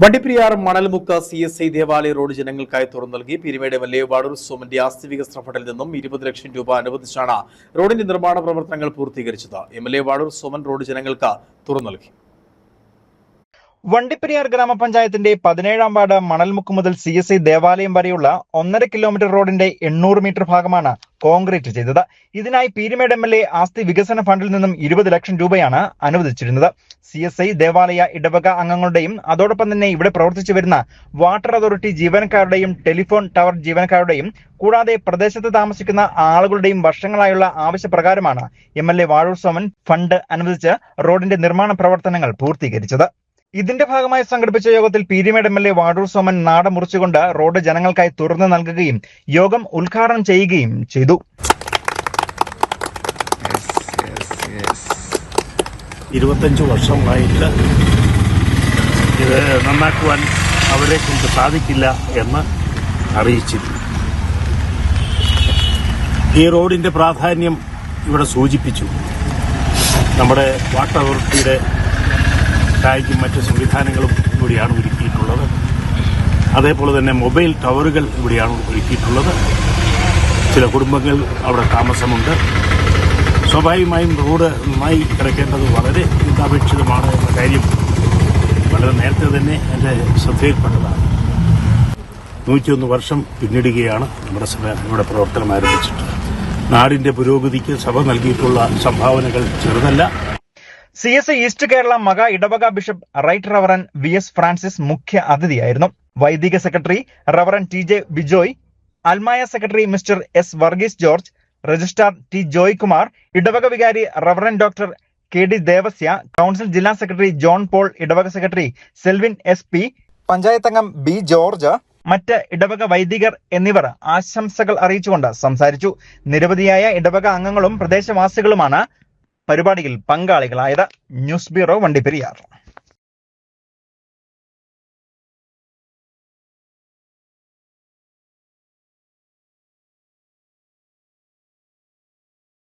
Vandiperiyar Manalmukku C S I ദേവാലയ road ജനങ്ങൾക്കായി തുറന്നു നൽകി പിരിമേട് വല്ലയവാടൂർ സോമന്റെ ആസ്തി വികസന ഫണ്ടിൽ നിന്നും ഇരുപത് ലക്ഷം രൂപ അനുവദിച്ചാണ് റോഡിന്റെ നിർമ്മാണ പ്രവർത്തനങ്ങൾ പൂർത്തീകരിച്ചത്. M L A Vadoor Soman road ജനങ്ങൾക്ക് തുറന്നു നൽകി. വണ്ടിപ്പെരിയാർ ഗ്രാമപഞ്ചായത്തിന്റെ പതിനേഴാം വാർഡ് മണൽമുക്ക് മുതൽ സി എസ് ഐ ദേവാലയം വരെയുള്ള ഒന്നര കിലോമീറ്റർ റോഡിന്റെ എണ്ണൂറ് മീറ്റർ ഭാഗമാണ് കോൺക്രീറ്റ് ചെയ്തത്. ഇതിനായി പീരുമേട് എം എൽ എ ആസ്തി വികസന ഫണ്ടിൽ നിന്നും ഇരുപത് ലക്ഷം രൂപയാണ് അനുവദിച്ചിരുന്നത്. സി എസ് ഐ ദേവാലയ ഇടവക അംഗങ്ങളുടെയും അതോടൊപ്പം തന്നെ ഇവിടെ പ്രവർത്തിച്ചു വരുന്ന വാട്ടർ അതോറിറ്റി ജീവനക്കാരുടെയും ടെലിഫോൺ ടവർ ജീവനക്കാരുടെയും കൂടാതെ പ്രദേശത്ത് താമസിക്കുന്ന ആളുകളുടെയും വർഷങ്ങളായുള്ള ആവശ്യപ്രകാരമാണ് M L A Vazhoor Soman fund അനുവദിച്ച് റോഡിന്റെ നിർമ്മാണ പ്രവർത്തനങ്ങൾ പൂർത്തീകരിച്ചത്. ഇതിന്റെ ഭാഗമായി സംഘടിപ്പിച്ച യോഗത്തിൽ Peermade M L A Vadoor Soman നാട മുറിച്ചുകൊണ്ട് റോഡ് ജനങ്ങൾക്കായി തുറന്നു നൽകുകയും യോഗം ഉദ്ഘാടനം ചെയ്യുകയും ചെയ്തു. ഇരുപത്തഞ്ച് വർഷമായിട്ട് ഇത് നന്നാക്കുവാൻ അവരെ കൊണ്ട് സാധിക്കില്ല എന്ന് അറിയിച്ചിരുന്നു. ഈ റോഡിന്റെ പ്രാധാന്യം ഇവിടെ സൂചിപ്പിച്ചു. നമ്മുടെ വാട്ടർ അതോറിറ്റിയുടെ ടാങ്കും മറ്റ് സംവിധാനങ്ങളും ഇവിടെയാണ് ഒരുക്കിയിട്ടുള്ളത്. അതേപോലെ തന്നെ മൊബൈൽ ടവറുകൾ ഇവിടെയാണ് ഒരുക്കിയിട്ടുള്ളത്. ചില കുടുംബങ്ങൾ അവിടെ താമസമുണ്ട്. സ്വാഭാവികമായും റോഡ് നന്നായി കിടക്കേണ്ടത് വളരെ അപേക്ഷിതമാണ് എന്ന കാര്യം വളരെ നേരത്തെ തന്നെ എന്റെ ശ്രദ്ധയിൽപ്പെട്ടതാണ്. നൂറ്റിയൊന്ന് വർഷം പിന്നിടുകയാണ് നമ്മുടെ സഭ നമ്മുടെ പ്രവർത്തനം ആരംഭിച്ചിട്ട് നാടിന്റെ പുരോഗതിക്ക് സഭ നൽകിയിട്ടുള്ള സംഭാവനകൾ ചെറുതല്ല. C S I East Kerala മക ഇടവക bishop right reverend V S Francis മുഖ്യ അതിഥിയായിരുന്നു. വൈദിക secretary reverend T J Bijoy അൽമായ secretary mister S Varghese George registrar T Joy Kumar ഇടവക വികാരി reverend doctor K D Devasia council ജില്ലാ secretary John Paul ഇടവക secretary Selvin S P panchayat അംഗം B George മറ്റ് ഇടവക വൈദികർ എന്നിവർ ആശംസകൾ അറിയിച്ചുകൊണ്ട് സംസാരിച്ചു. നിരവധിയായ ഇടവക അംഗങ്ങളും പ്രദേശവാസികളുമാണ് പരിപാടിയിൽ പങ്കാളികളായത് ന്യൂസ് ബ്യൂറോ വണ്ടിപ്പെരിയാർ.